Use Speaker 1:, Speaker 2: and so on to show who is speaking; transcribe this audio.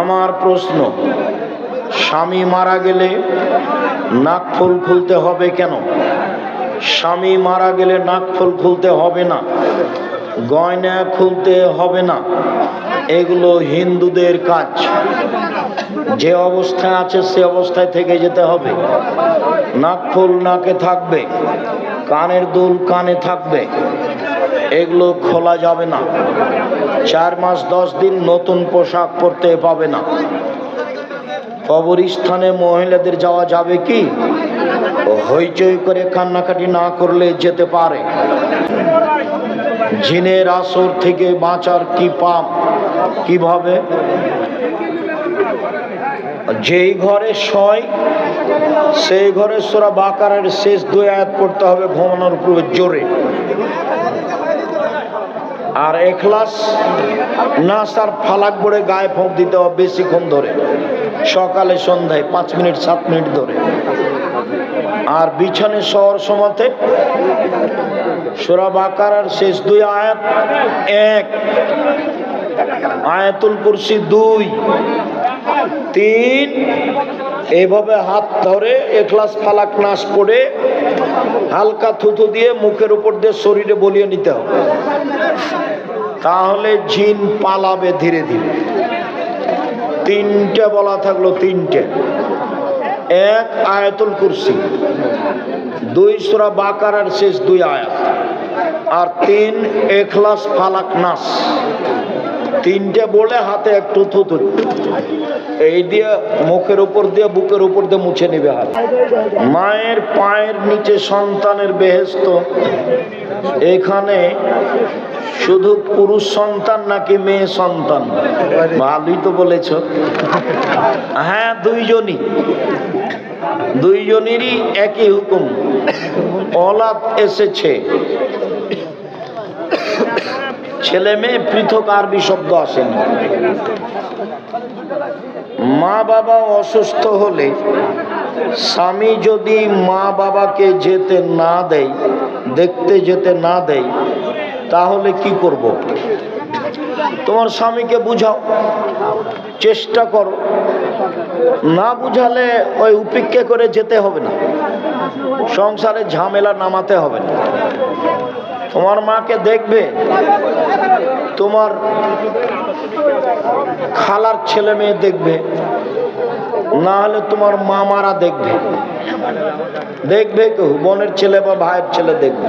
Speaker 1: আমার প্রশ্ন, স্বামী মারা গেলে নাক ফুল খুলতে হবে কেন? স্বামী মারা গেলে নাক ফুল খুলতে হবে না, গয়না খুলতে হবে না, এগুলো হিন্দুদের কাজ। যে অবস্থায় আছে সে অবস্থায় থেকে যেতে হবে। নাক ফুল নাকে থাকবে, কানের দুল কানে থাকবে। এগুলো খোলা যাবে না। চার মাস, দশ দিন নতুন পোশাক পরতে পাবে না। কবরস্থানে মহিলাদের যাওয়া যাবে কি? হইচই করে কান্নাকাটি না করলে যেতে পারে। জিনের আসর থেকে বাঁচার কি পাপ? কীভাবে? যেই ঘরে শয় সেই ঘরে সোরা বাকারের শেষ দুই আয়াত পড়তে হবে ঘুমানোর পূর্বে জোরে। আর এখলাস না আর ফালাক বড়ে গায়ে ফোঁক দিতে হবে বেশিক্ষণ ধরে। সকালে, সন্ধ্যায়, পাঁচ মিনিট, সাত মিনিট ধরে। আর বিছানে শহর সমাতে সোরা বাকারার শেষ দুই আয়াত এক, আয়াতুল কুরসি দুই তিন। এইভাবে হাত ধরে এখলাস ফালাক নাশ পড়ে হালকা থুতু দিয়ে মুখের উপর দিয়ে শরীরে বলিয়ে নিতে হবে। তাহলে জিন পালাবে ধীরে ধীরে। তিনটে বলা থাকল তিনটে। এক আয়াতুল কুরসি, দুই সুরা বাকারার শেষ দুই আয়াত, আর তিন এখলাস ফালাক নাস তিনটে বলে হাতে একটু থুতু এই দিয়ে মুখের উপর দিয়ে, বুকের উপর দিয়ে মুছে নিবে হাত। মায়ের পায়ের নিচে সন্তানের বেহেস্ত এখানে শুধু পুরুষ সন্তান নাকি মেয়ে সন্তান? ভালোই তো বলেছ। হ্যাঁ দুইজনই। দুইজনেরই একই হুকুম। অলাদ এসেছে। ছেলে মেয়ে পৃথক আরবি শব্দ আসেনি মা বাবা অসুস্থ হলে স্বামী যদি মা বাবাকে যেতে না দেয়, দেখতে যেতে না দেয়, তাহলে কি করব। তোমার স্বামীকে বুঝাও, চেষ্টা করো। না বুঝালে ওই উপেক্ষা করে যেতে হবে না। সংসারে ঝামেলা নামাতে হবে না। তোমার মাকে দেখবে, তোমার খালার ছেলে মেয়ে দেখবে, না হলে তোমার মামারা দেখবে। দেখবে কেউ, বোনের ছেলে বা ভাইয়ের ছেলে দেখবে।